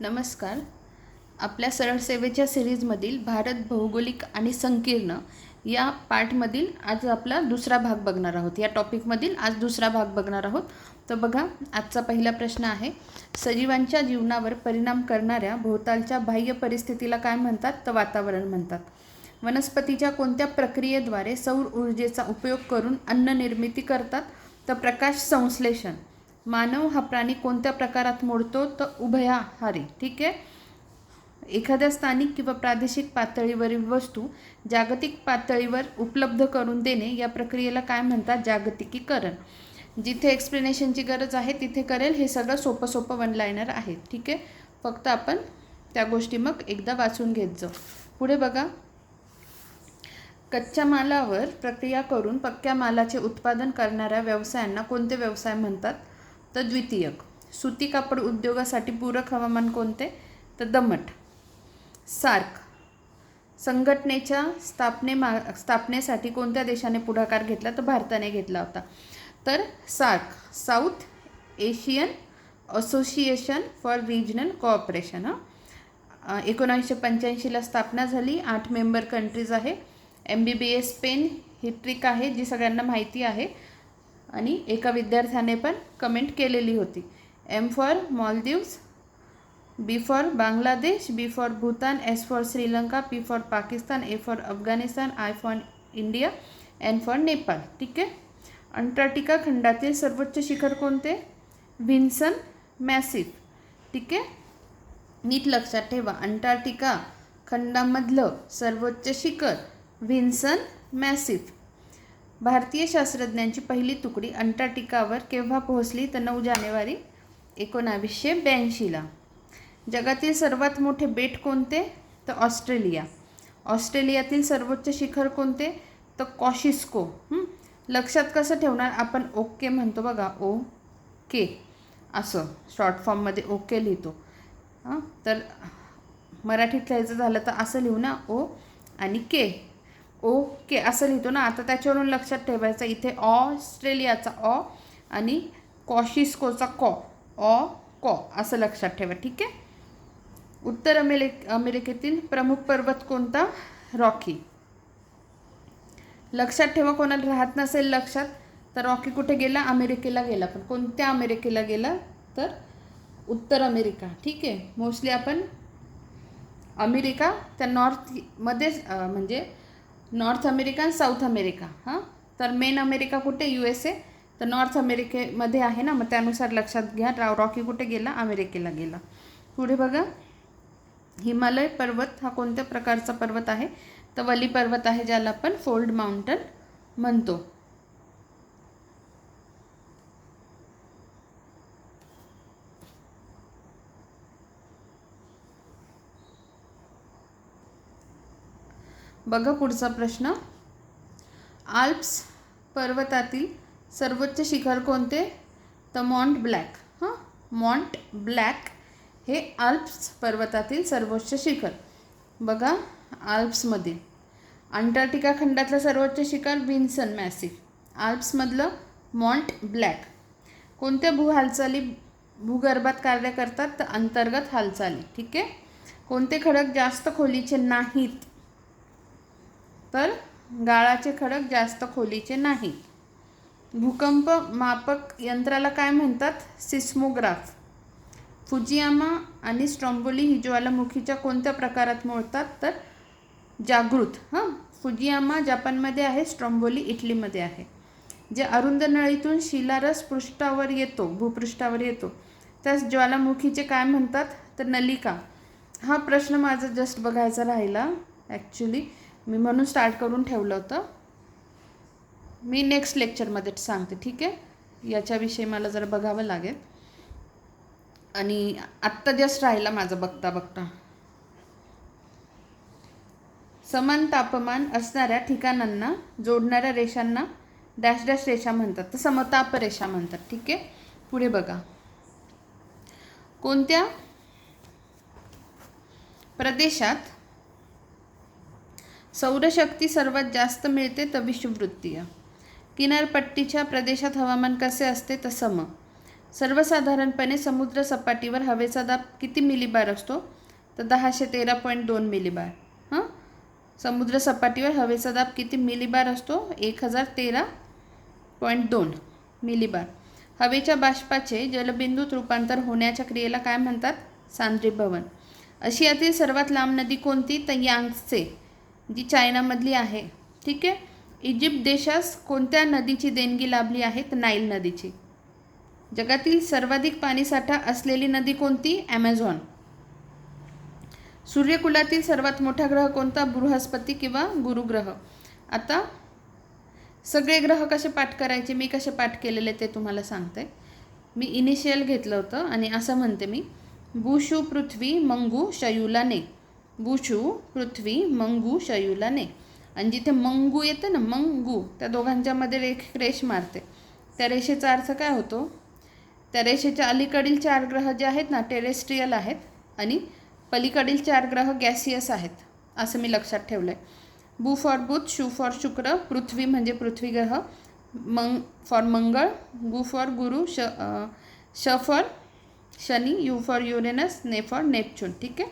नमस्कार. आपल्या सरळसेवेच्या सिरीजमधील भारत भौगोलिक आणि संकीर्ण या पार्टमधील आज आपला दुसरा भाग बघणार आहोत. या टॉपिकमधील आज दुसरा भाग बघणार आहोत. तर बघा आजचा पहिला प्रश्न आहे सजीवांच्या जीवनावर परिणाम करणाऱ्या भोवतालच्या बाह्य परिस्थितीला काय म्हणतात? तर वातावरण म्हणतात. वनस्पतीच्या कोणत्या प्रक्रियेद्वारे सौर ऊर्जेचा उपयोग करून अन्न निर्मिती करतात? तर प्रकाश संश्लेषण. मानव हा प्राणी कोणत्या प्रकारात मोडतो? तर उभयाहारी ठीक आहे? एखाद्या स्थानिक किंवा प्रादेशिक पातळीवरील वस्तू जागतिक पातळीवर उपलब्ध करून देणे या प्रक्रियेला काय म्हणतात? जागतिकीकरण. जिथे एक्सप्लेनेशनची गरज आहे तिथे करेल. हे सगळं सोपं सोपं वन लायनर आहे ठीक आहे? फक्त आपण त्या गोष्टी मग एकदा वाचून घेत जाऊ. पुढे बघा. कच्च्या मालावर प्रक्रिया करून पक्क्या मालाचे उत्पादन करणाऱ्या व्यवसायांना कोणते व्यवसाय म्हणतात? तर द्वितीयक. सुती कापड उद्योगासाठी पूरक हवामान कोणते? तर दमट. सार्क. संघटनेच्या स्थापने मा स्थापनेसाठी कोणत्या देशाने पुढाकार घेतला? तर भारताने घेतला होता. तर SAARC. South Asian Association for Regional Cooperation. हां? एकोणीसशे पंच्याऐंशीला स्थापना झाली. आठ मेंबर कंट्रीज आहे. M B B S pen ही ट्रिक आहे जी सगळ्यांना माहिती आहे. आणि एका विद्यार्थ्याने पण कमेंट केलेली होती. M for Maldives B for Bangladesh B for Bhutan S for Sri Lanka P for Pakistan A for Afghanistan I for India N for Nepal ठीक आहे? अंटार्क्टिका खंडातील सर्वोच्च शिखर कोणते? व्हिन्सन मॅसिफ ठीक आहे? नीट लक्षात ठेवा. अंटार्क्टिका खंडामधलं सर्वोच्च शिखर व्हिन्सन मॅसिफ भारतीय शास्त्रज्ञांची पहिली तुकडी अंटार्क्टिकावर केव्हा पोहोचली तर नऊ जानेवारी एकोणावीसशे ब्याऐंशीला. जगातील सर्वात मोठे बेट कोणते? तर ऑस्ट्रेलिया. ऑस्ट्रेलियातील सर्वोच्च शिखर कोणते? तर कॉशिस्को. लक्षात कसं ठेवणार? आपण ओके म्हणतो बघा. ओ के असं. शॉर्ट फॉर्ममध्ये ओके लिहितो. हां? तर मराठीत लिहायचं झालं तर असं लिहू ना. ओ आणि के. ओके असं लिहितो ना. आता त्याच्यावरून लक्षात ठेवायचं इथे ऑस्ट्रेलियाचा ऑ आणि कॉशिस्कोचा कॉ ऑ कॉ असं लक्षात ठेवा ठीक आहे? उत्तर अमेरि अमेरिकेतील प्रमुख पर्वत कोणता? रॉकी. लक्षात ठेवा कोणाला राहत नसेल लक्षात तर रॉकी कुठे गेला? अमेरिकेला गेला. पण कोणत्या अमेरिकेला गेला? तर उत्तर अमेरिका ठीक आहे? मोस्टली आपण अमेरिका त्या नॉर्थमध्येच म्हणजे नॉर्थ अमेरिका आणि साऊथ अमेरिका हां? तर मेन अमेरिका कुठे? यू एस ए तर नॉर्थ अमेरिकेमध्ये आहे ना मग त्यानुसार लक्षात घ्या रा रॉकी कुठे गेला? अमेरिकेला गेला. पुढे बघा. हिमालय पर्वत हा कोणत्या प्रकारचा पर्वत आहे? तर वली पर्वत आहे ज्याला आपण फोल्ड माउंटन म्हणतो. बघा पुढचा प्रश्न. आल्प्स पर्वतातील सर्वोच्च शिखर कोणते? तर मॉन्ट ब्लॅक. हां? मॉन्ट ब्लॅक हे आल्प्स पर्वतातील सर्वोच्च शिखर. बघा आल्प्समधील. अंटार्क्टिका खंडातलं सर्वोच्च शिखर विन्सन मॅसिफ आल्प्समधलं मॉन्ट ब्लॅक. कोणत्या भू हालचाली भूगर्भात कार्य करतात? तर अंतर्गत हालचाली. ठीक आहे? कोणते खडक जास्त खोलीचे नाहीत? तर गाळाचे खडक जास्त खोलीचे नाहीत भूकंप मापक यंत्राला काय म्हणतात? सिस्मोग्राफ. फुजियामा आणि स्ट्रॉम्बोली ही ज्वालामुखीच्या कोणत्या प्रकारात मोडतात? तर जागृत हां? फुजियामा जपानमध्ये आहे स्ट्रॉम्बोली इटलीमध्ये आहे. जे अरुंद नळीतून शिलारस पृष्ठावर येतो भूपृष्ठावर येतो. त्यास ज्वालामुखीचे काय म्हणतात? तर नलिका. हा प्रश्न माझा जस्ट बघायचा राहिला ॲक्च्युली मी म्हणून स्टार्ट करून ठेवलं होतं. मी नेक्स्ट लेक्चरमध्ये सांगते ठीक आहे? याच्याविषयी मला जरा बघावं लागेल. आणि आत्ता जस्ट राहिला माझं बघता बघता समान तापमान असणाऱ्या ठिकाणांना जोडणाऱ्या रेषांना डॅश डॅश रेषा म्हणतात. तर समताप रेषा म्हणतात ठीक आहे? पुढे बघा. कोणत्या? प्रदेशात सौरशक्ती सर्वात जास्त मिळते तर विषुववृत्तीय किनारपट्टीच्या प्रदेशात हवामान कसे असते तर सम सर्वसाधारणपणे समुद्र सपाटीवर हवेचा दाब किती मिलीबार असतो? तर दहाशे तेरा पॉईंट दोन मिलीबार. हां? समुद्र सपाटीवर हवेचा दाब किती मिलीबार असतो? एक हजार तेरा पॉईंट दोन मिलीबार. हवेच्या बाष्पाचे जलबिंदूत रूपांतर होण्याच्या क्रियेला काय म्हणतात? सांद्रीभवन आशियातील सर्वात लांब नदी कोणती? तर यांगचे. जी चायनामधली आहे ठीक आहे? इजिप्त देशास कोणत्या नदीची देणगी लाभली आहे? तर नाईल नदीची. जगातील सर्वाधिक पाणीसाठा असलेली नदी कोणती? ॲमेझॉन सूर्यकुलातील सर्वात मोठा ग्रह कोणता? बृहस्पती किंवा गुरुग्रह. आता सगळे ग्रह कसे पाठ करायचे? मी कसे पाठ केलेले ते तुम्हाला सांगते. मी इनिशियल घेतलं होतं आणि असं म्हणते मी. बुशू पृथ्वी मंगू शयूला ने. बुशू पृथ्वी मंगू शयूला ने. आणि जिथे मंगू येतं ना मंगू त्या दोघांच्यामध्ये रेख रेष मारते. त्या रेषेचा अर्थ काय होतो? त्या रेषेच्या अलीकडील चार ग्रह जे आहेत ना टेरेस्ट्रियल आहेत आणि पलीकडील चार ग्रह गॅसियस आहेत असं मी लक्षात ठेवलं आहे बू फॉर बुध शू फॉर शुक्र पृथ्वी म्हणजे पृथ्वी ग्रह मंग फॉर मंगळ गु फॉर गुरु श श फॉर शनी यू फॉर युरेनस ने फॉर नेपच्यून ठीक आहे?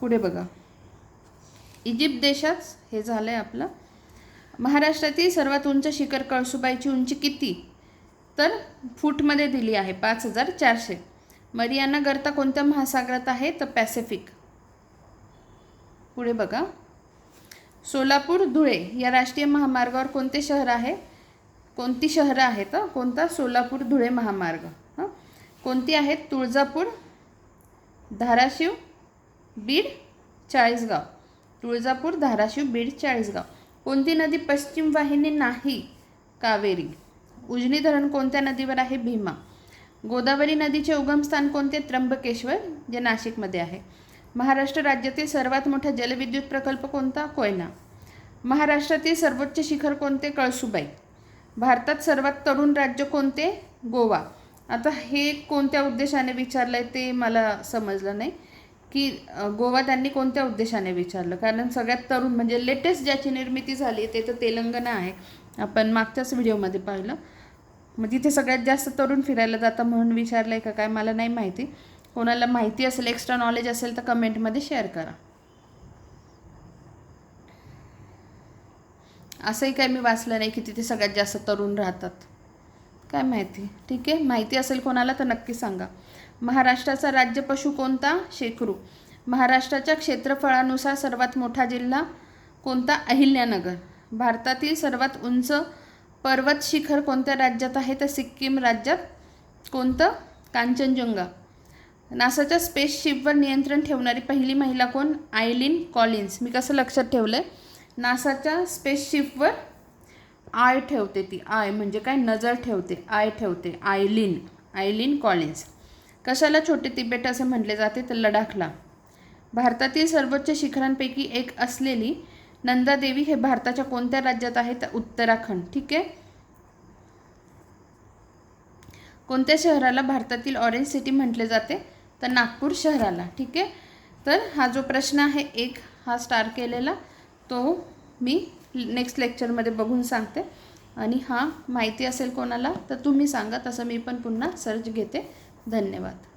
पुढे बघा. इजिप्त देशात हे झालं आहे आपलं. महाराष्ट्रातील सर्वात उंच शिखर कळसुबाईची उंची किती? तर फूटमध्ये दिली आहे पाच हजार चारशे. मरियाना गर्ता कोणत्या महासागरात आहे? तर पॅसिफिक. पुढे बघा. सोलापूर धुळे या राष्ट्रीय महामार्गावर कोणते शहर आहे? कोणती शहरं आहेत? कोणता? सोलापूर धुळे महामार्ग. हां? कोणती आहेत? तुळजापूर धाराशिव बीड चाळीसगाव. तुळजापूर धाराशिव बीड चाळीसगाव. कोणती नदी पश्चिम वाहिनी नाही? कावेरी. उजनी धरण कोणत्या नदीवर आहे? भीमा. गोदावरी नदीचे उगमस्थान कोणते? त्र्यंबकेश्वर जे नाशिकमध्ये आहे. महाराष्ट्र राज्यातील सर्वात मोठा जलविद्युत प्रकल्प कोणता? कोयना. महाराष्ट्रातील सर्वोच्च शिखर कोणते? कळसुबाई. भारतात सर्वात तरुण राज्य कोणते? गोवा. आता हे कोणत्या उद्देशाने विचारलं आहे ते मला समजलं नाही. की गोवा त्यांनी कोणत्या उद्देशाने विचारलं? कारण सगळ्यात तरुण म्हणजे लेटेस्ट ज्याची निर्मिती झाली ते तर तेलंगणा आहे. आपण मागच्याच व्हिडिओमध्ये पाहिलं. म्हणजे मग तिथे सगळ्यात जास्त तरुण फिरायला जातं म्हणून विचारलं आहे का काय मला नाही माहिती. कोणाला माहिती असेल एक्स्ट्रा नॉलेज असेल तर कमेंटमध्ये शेअर करा. असंही काय मी वाचलं नाही की तिथे सगळ्यात जास्त तरुण राहतात. काय माहिती? ठीक आहे? माहिती असेल कोणाला तर नक्की सांगा. महाराष्ट्राचा राज्य पशु कोणता? शेकरू महाराष्ट्राच्या क्षेत्रफळानुसार सर्वात मोठा जिल्हा कोणता? अहिल्यानगर. भारतातील सर्वात उंच पर्वत शिखर कोणत्या राज्यात आहे? तर सिक्कीम राज्यात कोणतं? कांचनजंगा. नासाच्या स्पेसशिपवर नियंत्रण ठेवणारी पहिली महिला कोण? आयलिन कॉलिन्स. मी कसं लक्षात ठेवलं आहे नासाच्या स्पेसशिपवर आय ठेवते ती. आय म्हणजे काय? नजर ठेवते. आय ठेवते. आयलिन. Eileen Collins. कशाला छोटे तिबेट असे म्हटले जाते तर लडाखला? भारतातील सर्वोच्च शिखरांपैकी एक असलेली नंदादेवी हे भारताच्या कोणत्या राज्यात आहे तर उत्तराखंड ठीक आहे? कोणत्या शहराला भारतातील ऑरेंज सिटी म्हटले जाते तर नागपूर शहराला ठीक आहे? तर हा जो प्रश्न आहे एक हा स्टार केलेला तो मी नेक्स्ट लेक्चरमध्ये बघून सांगते. आणि हा माहिती असेल कोणाला तर तुम्ही सांगा तसं मी पण पुन्हा सर्च घेते. धन्यवाद.